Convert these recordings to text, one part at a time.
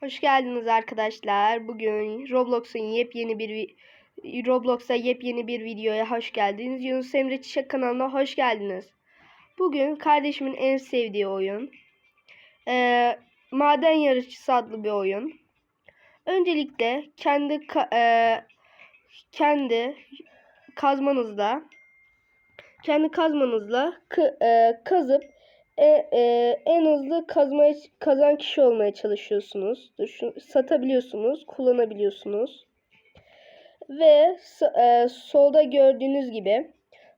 Hoş geldiniz arkadaşlar. Bugün Roblox'un yepyeni bir Roblox'a yepyeni bir videoya hoş geldiniz. Yunus Emre Çiçek kanalına hoş geldiniz. Bugün kardeşimin en sevdiği oyun. Ee, Maden Yarışçısı adlı bir oyun. Öncelikle kendi ee, kendi kazmanızla kendi kazmanızla ee, kazıp e, e, en hızlı kazmaya kazan kişi olmaya çalışıyorsunuz. Şu- satabiliyorsunuz, kullanabiliyorsunuz. Ve e, solda gördüğünüz gibi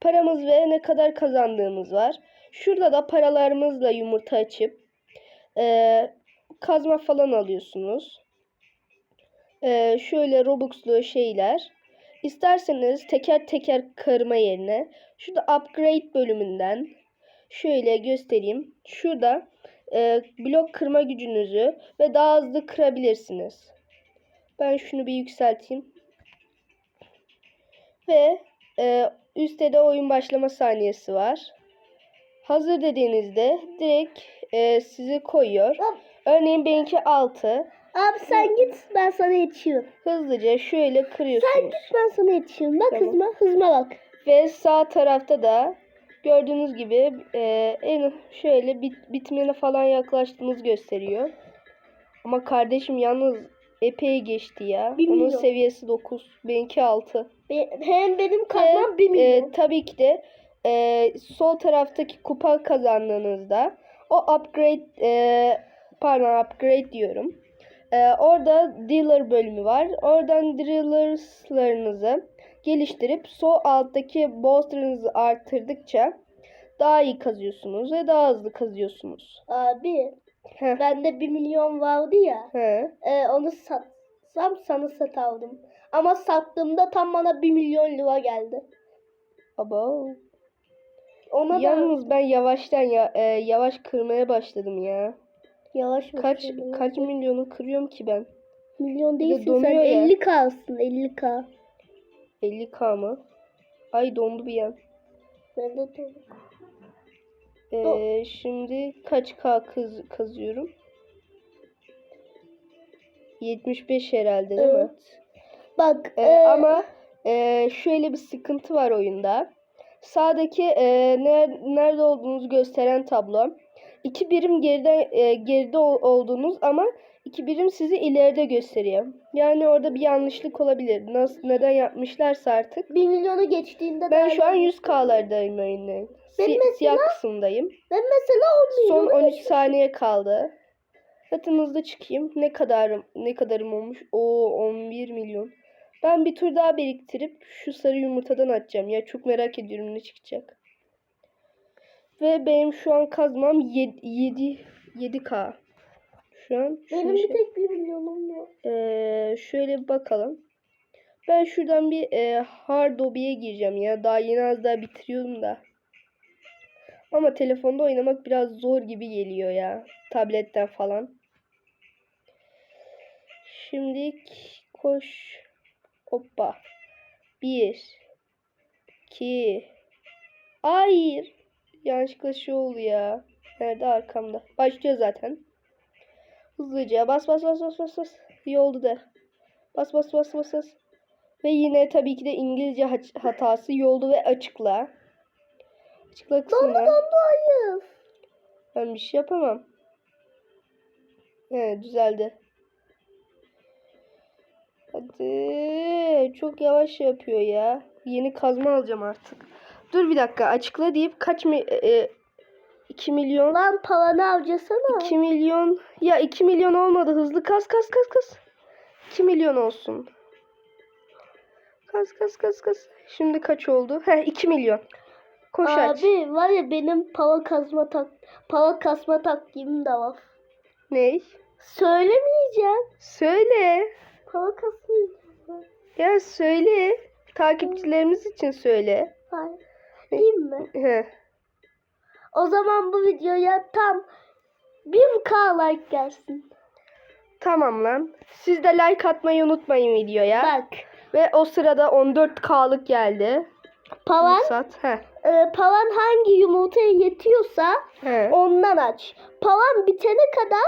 paramız ve ne kadar kazandığımız var. Şurada da paralarımızla yumurta açıp e, kazma falan alıyorsunuz. E, şöyle Robux'lu şeyler. İsterseniz teker teker kırma yerine şurada upgrade bölümünden şöyle göstereyim. Şurada e, blok kırma gücünüzü ve daha hızlı kırabilirsiniz. Ben şunu bir yükselteyim. Ve e, üstte de oyun başlama saniyesi var. Hazır dediğinizde direkt e, sizi koyuyor. Hop. Örneğin benimki 6. Abi sen git ben sana yetişiyorum. Hızlıca şöyle Sen kırıyorsunuz. git ben sana yetişiyorum. Bak Tamam. hızıma hızıma bak. Ve sağ tarafta da gördüğünüz gibi e, en şöyle bit, bitmene falan yaklaştığınız gösteriyor. Ama kardeşim yalnız epey geçti ya. Bir Onun milyon. seviyesi 9, benimki 6. Be- hem benim kazmam bir Ve, milyon. e, tabii ki de e, sol taraftaki kupa kazandığınızda o upgrade e, pardon upgrade diyorum. E, orada dealer bölümü var. Oradan dealers'larınızı geliştirip sol alttaki bolster'ınızı arttırdıkça daha iyi kazıyorsunuz ve daha hızlı kazıyorsunuz. Abi Heh, bende bir milyon vardı ya. he. E, onu satsam sana sat aldım. Ama sattığımda tam bana bir milyon lira geldi. Abo. Ona da Yalnız ben yavaştan ya, e, yavaş kırmaya başladım ya. yavaş Kaç bakıyorum. kaç milyonu kırıyorum ki ben? milyon de değilsin sen donuyor ya. 50 kalsın 50k. 50k mı? Ay dondu bir an. Ben de doğru. Ee, şimdi kaç k kaz kazıyorum? 75 herhalde değil mi? Evet. Bak Ee, e, ama e, şöyle bir sıkıntı var oyunda. Sağdaki e, ner- nerede olduğunuzu gösteren tablo. İki birim geride e, geride ol- olduğunuz ama iki birim sizi ileride gösteriyor. Yani orada bir yanlışlık olabilir. Nasıl neden yapmışlarsa artık. 1 milyonu geçtiğinde Ben şu an iyi. 100k'lardayım oyunda. Ben Si- mesela- siyah kısımdayım. Ben mesela 10 Son milyonu 13 saniye kaldı. Zaten hızlı çıkayım. Ne kadarım ne kadarım olmuş? O 11 milyon. Ben bir tur daha biriktirip şu sarı yumurtadan açacağım. Ya çok merak ediyorum ne çıkacak. Ve benim şu an kazmam 7 7 7k. Şu an Benim bir tek 1 milyonum var. Ee, şöyle bir bakalım. Ben şuradan bir e, hard lobby'ye gireceğim ya. Daha yeni az daha bitiriyorum da. Ama telefonda oynamak biraz zor gibi geliyor ya. Tabletten falan. Şimdi koş. Hoppa. Bir. iki. Hayır. Yanlışlıkla şey oldu ya. Nerede arkamda? Başlıyor zaten. Hızlıca bas bas bas bas bas bas. İyi oldu da. Bas bas bas bas bas. Ve yine tabii ki de İngilizce hatası yoldu ve açıkla. Açıkla kısmına. dondu hayır. Ben bir şey yapamam. He düzeldi. Hadi. Çok yavaş yapıyor ya. Yeni kazma alacağım artık. Dur bir dakika açıkla deyip kaç mi e, 2 milyon? Lan paranı harcasana. 2 milyon ya 2 milyon olmadı hızlı kas kas kas kas. 2 milyon olsun. Kas kas kas kas. Şimdi kaç oldu? He 2 milyon. Koş aç. Abi var ya benim para kasma tak para kasma taktiğim de var. ney? Söylemeyeceğim. söyle. Para kasmayacağım. ya söyle. Takipçilerimiz için söyle. Hayır. Değil mi? he O zaman bu videoya tam 1k like gelsin. tamam lan siz de like atmayı unutmayın videoya Bak. ve o sırada 14k'lık geldi Paran Sat. He. e, paran hangi yumurtaya yetiyorsa He. ondan aç. Paran bitene kadar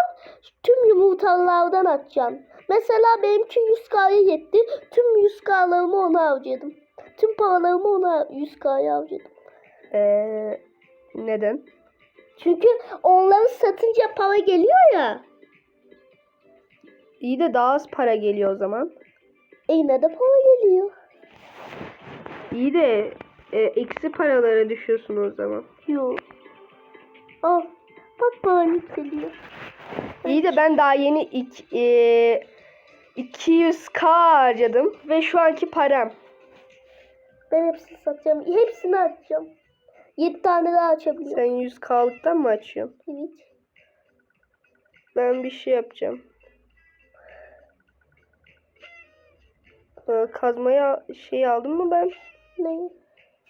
tüm yumurtalardan açacaksın. Mesela benimki 100K'ya yetti. Tüm 100K'larımı ona harcadım. Tüm paralarımı ona 100K'ya harcadım. Ee, neden? Çünkü onları satınca para geliyor ya. İyi de daha az para geliyor o zaman. E yine de para geliyor. İyi de e, eksi paralara düşüyorsun o zaman. Yok. Al. Bak paran yükseliyor. İyi de ben daha yeni ik, e, 200k harcadım ve şu anki param. Ben hepsini satacağım. Hepsini açacağım. 7 tane daha açabiliyorum. Sen 100k'lıktan mı açıyorsun? Evet. Ben bir şey yapacağım. Ee, kazmaya şey aldım mı ben? Ne?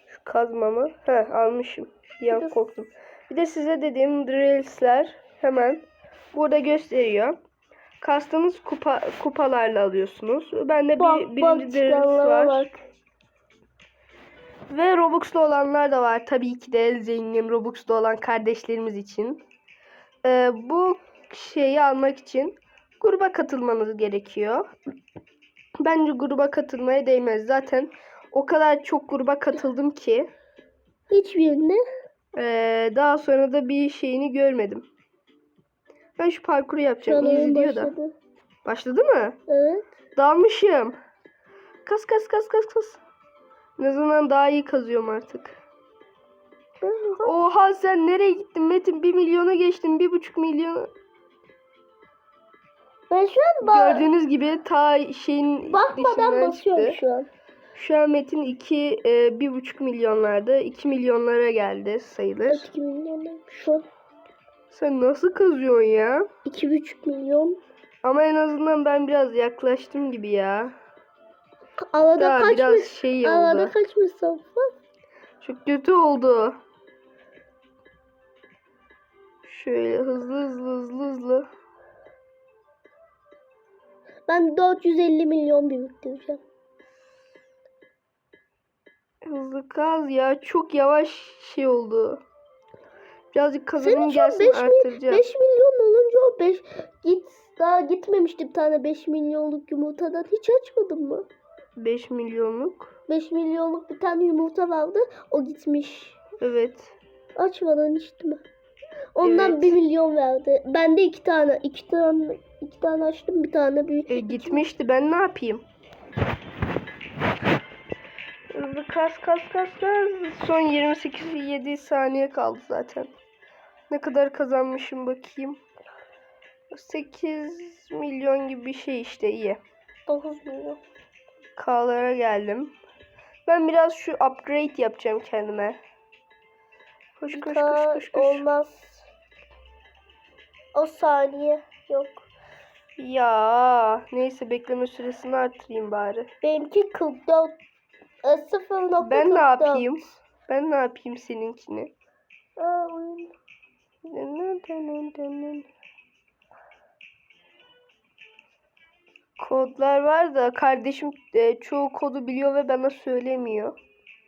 Şu kazmamı. He almışım. Bir an korktum. Bir de size dediğim drills'ler hemen burada gösteriyor. Kastığınız kupa, kupalarla alıyorsunuz. Ben de bir, Bak birinci bak drills var. bak. Ve Robux'lu olanlar da var. Tabii ki de zengin Robux'lu olan kardeşlerimiz için. Ee, bu şeyi almak için gruba katılmanız gerekiyor. Bence gruba katılmaya değmez. Zaten o kadar çok gruba katıldım ki Hiçbirini. ee, daha sonra da bir şeyini görmedim. Ben şu parkuru yapacağım. oyun İzliyor da. Başladı mı? Evet. Dalmışım. Kas kas kas kas kas. En azından daha iyi kazıyorum artık. Oha sen nereye gittin Metin? 1 milyona geçtin. 1,5 milyon. Ben şu an ba- Gördüğünüz gibi ta şeyin bakmadan basıyorum çıktı. şu an. Şu an Metin 2 e, 1,5 milyonlarda. 2 milyonlara geldi sayılır. 2 milyon. Şu an Sen nasıl kazıyorsun ya? 2,5 milyon. Ama en azından ben biraz yaklaştım gibi ya. Arada Daha kaç biraz şey oldu. kaç mesafe var? Çok kötü oldu. Şöyle hızlı hızlı hızlı hızlı. Ben 450 milyon biriktireceğim. Hızlı kaz ya. Çok yavaş şey oldu. Birazcık kazanım gelsin 5, arttıracağım. 5 milyon olunca o 5 git daha gitmemişti bir tane 5 milyonluk yumurtadan hiç açmadın mı? 5 milyonluk. 5 milyonluk bir tane yumurta vardı o gitmiş. Evet. Açmadan içti mi? Ondan Evet. 1 milyon verdi. Ben de 2 tane 2 tane 2 tane açtım bir tane bir E, gitmişti. Ben ne yapayım? Hızlı kas kas kas kas. Son 28 7 saniye kaldı zaten. Ne kadar kazanmışım bakayım. 8 milyon gibi bir şey işte iyi. 9 milyon. K'lara geldim. Ben biraz şu upgrade yapacağım kendime. Koş koş koş koş koş. olmaz. O saniye yok. Ya neyse bekleme süresini artırayım bari. Benimki 44 e, 0.44. Ben ne yapayım? Ben ne yapayım seninkini? Aa, oyun. Kodlar var da kardeşim e, çoğu kodu biliyor ve bana söylemiyor.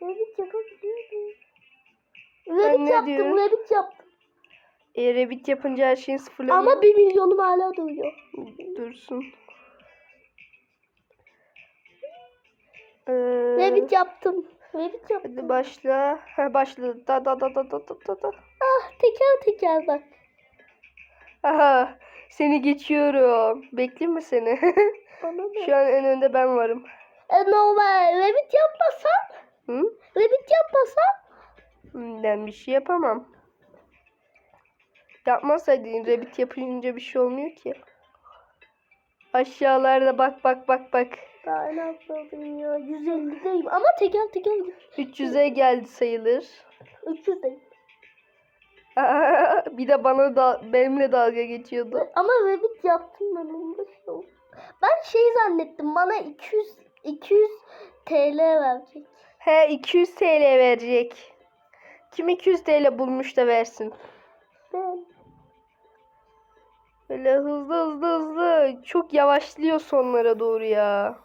Rabbit yapabiliyorum. Ben Rabbit ne yaptım, diyorum? Rabbit yaptım. E, Revit yapınca her şeyin sıfırlanıyor. Ama 1 milyonum hala duruyor. Dursun. Ee, Rabbit yaptım. Rabbit yaptım. hadi başla. Ha başladı. Da da da da da da da. Ah teker teker bak. Aha seni geçiyorum. Bekleyeyim mi seni? Şu an en önde ben varım. E, normal. Rabbit yapmasam. Hı? Rabbit yapmasam. Hmm, Ben bir şey yapamam. Yapmasaydın Rabbit yapınca bir şey olmuyor ki. Aşağılarda bak bak bak bak. Daha ne yapalım ya. 150'deyim. Ama teker teker 300'e geldi sayılır. 300'deyim. bir de bana da benimle dalga geçiyordu. Ama Rabbit yaptım ben onu da şey. Ben şey zannettim. Bana 200 200 TL verecek. He 200 TL verecek. Kim 200 TL bulmuş da versin. Ben. Böyle hızlı hızlı hızlı. Çok yavaşlıyor sonlara doğru ya.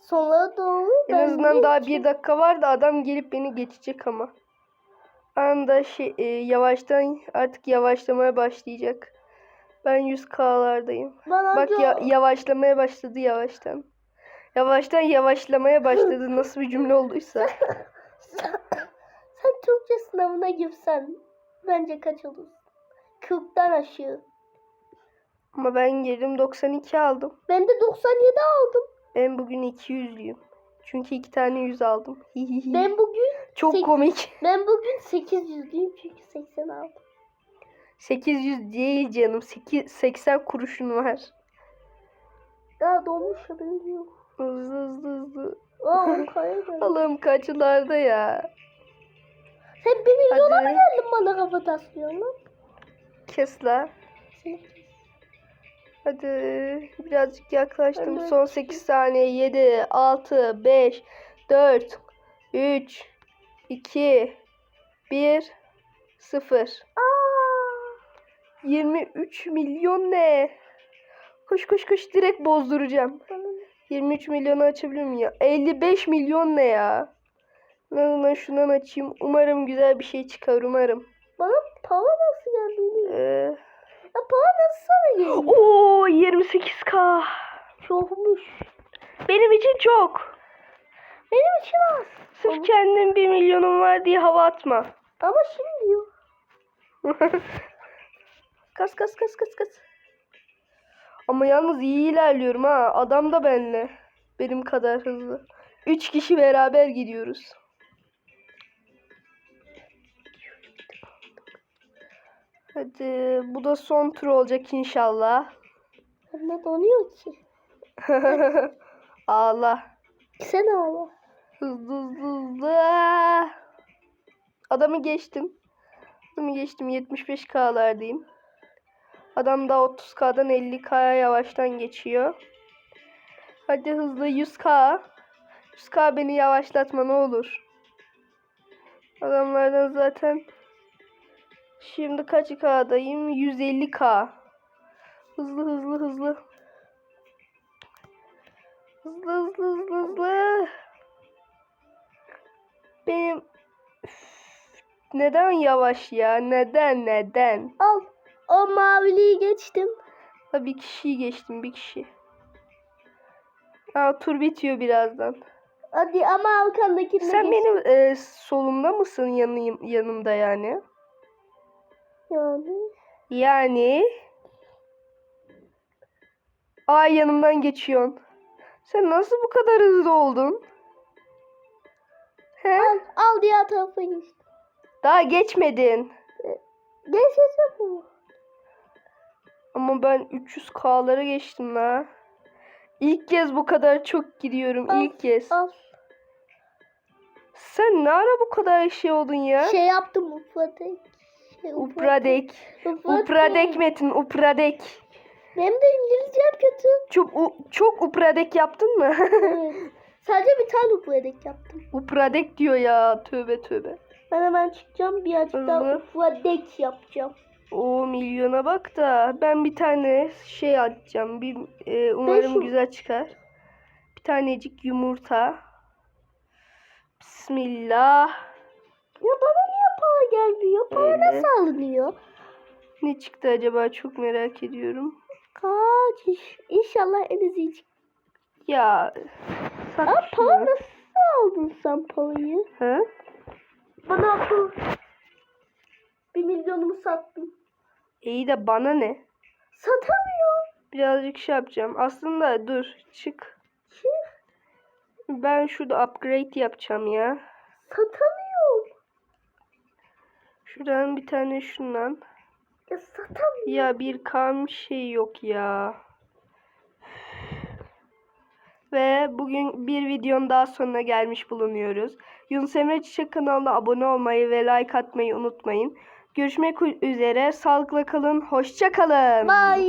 Sonra doğru En azından daha bir dakika var da adam gelip beni geçecek ama. Anda şey, e, yavaştan artık yavaşlamaya başlayacak. Ben 100K'lardayım. Ben Bak ya, yavaşlamaya başladı yavaştan. Yavaştan yavaşlamaya başladı. Nasıl bir cümle olduysa. Sen Türkçe sınavına girsen bence kaç olursun? 40'tan aşağı. Ama ben girdim 92 aldım. Ben de 97 aldım. Ben bugün 200'lüyüm. Çünkü iki tane 100 aldım. Ben bugün Çok sek- komik. ben bugün 800'lüyüm çünkü 80 aldım. 800 değil canım. 8, 80 kuruşun var. Daha dolmuş haberim yok. Hızlı hızlı hızlı. Kaybettim. Allah'ım kaçlarda ya. Sen 1 milyona Hadi. mı geldin bana kafa taslıyorsun lan? Kes la. Seni- Hadi birazcık yaklaştım. De- Son 8 saniye. 7, 6, 5, 4, 3, 2, 1, 0. Aa, 23 milyon ne? Koş koş koş direkt bozduracağım. bana ne? 23 milyonu açabilir miyim ya? 55 milyon ne ya? Azından şundan açayım. Umarım güzel bir şey çıkar umarım. Bana para nasıl geldi? Ee, Ya nasıl sana geliyor? Oo 28k. Çokmuş. Benim için çok. Benim için az. Sırf kendim 1 milyonum var diye hava atma. Ama şimdi yok. kas kas kas kas kas. Ama yalnız iyi ilerliyorum ha. Adam da benle. Benim kadar hızlı. 3 kişi beraber gidiyoruz. Hadi bu da son tur olacak inşallah. Ne donuyor ki? Ağla. Sen ağla. Hızlı hızlı hızlı. Adamı geçtim. Adamı geçtim. 75K'lardayım. Adam da 30K'dan 50K'ya yavaştan geçiyor. Hadi hızlı 100K. 100K beni yavaşlatma ne olur. Adamlardan zaten şimdi kaç K'dayım? 150K. Hızlı hızlı hızlı. Hızlı hızlı hızlı hızlı. Benim Üf, neden yavaş ya? Neden neden? Al. O maviliği geçtim. Ha, bir kişiyi geçtim bir kişi. Aa, tur bitiyor birazdan. Hadi ama arkandakini Sen benim e, solumda mısın yanıyım, yanımda yani? Yani. Yani Ay yanımdan geçiyorsun. Sen nasıl bu kadar hızlı oldun? He? Al, al diğer tarafa geç. Daha geçmedin. Geçeceğim mi? Ama ben 300K'lara geçtim la. İlk kez bu kadar çok gidiyorum. Al, ilk kez. Al. Sen ne ara bu kadar şey oldun ya? Şey yaptım upradek. Upradek. Upradek. Metin. Upradek. Benim de İngilizcem kötü. Çok, u- çok upradek yaptın mı? Evet. Sadece bir tane upradek yaptım. upradek diyor ya. Tövbe tövbe. Ben hemen çıkacağım birazcık daha upradek yapacağım. O milyona bak da ben bir tane şey atacağım. Bir e, umarım şu- güzel çıkar. Bir tanecik yumurta. Bismillah. Ya bana niye para gelmiyor? Para Öyle. nasıl alınıyor? Ne çıktı acaba çok merak ediyorum. Kaç iş. İnşallah en azı çık. Ya Aa, para nasıl aldın sen parayı? Ha? Bana akıl. Bir milyonumu sattım. İyi de bana ne? Satamıyor. Birazcık şey yapacağım. Aslında dur çık. Çık. Ben şurada upgrade yapacağım ya. Satamıyor. Şuradan bir tane şundan. Ya satamıyor. Ya bir kam şey yok ya. Ve bugün bir videonun daha sonuna gelmiş bulunuyoruz. Yunus Emre Çiçek kanalına abone olmayı ve like atmayı unutmayın. Görüşmek üzere. Sağlıkla kalın. Hoşça kalın. Bye.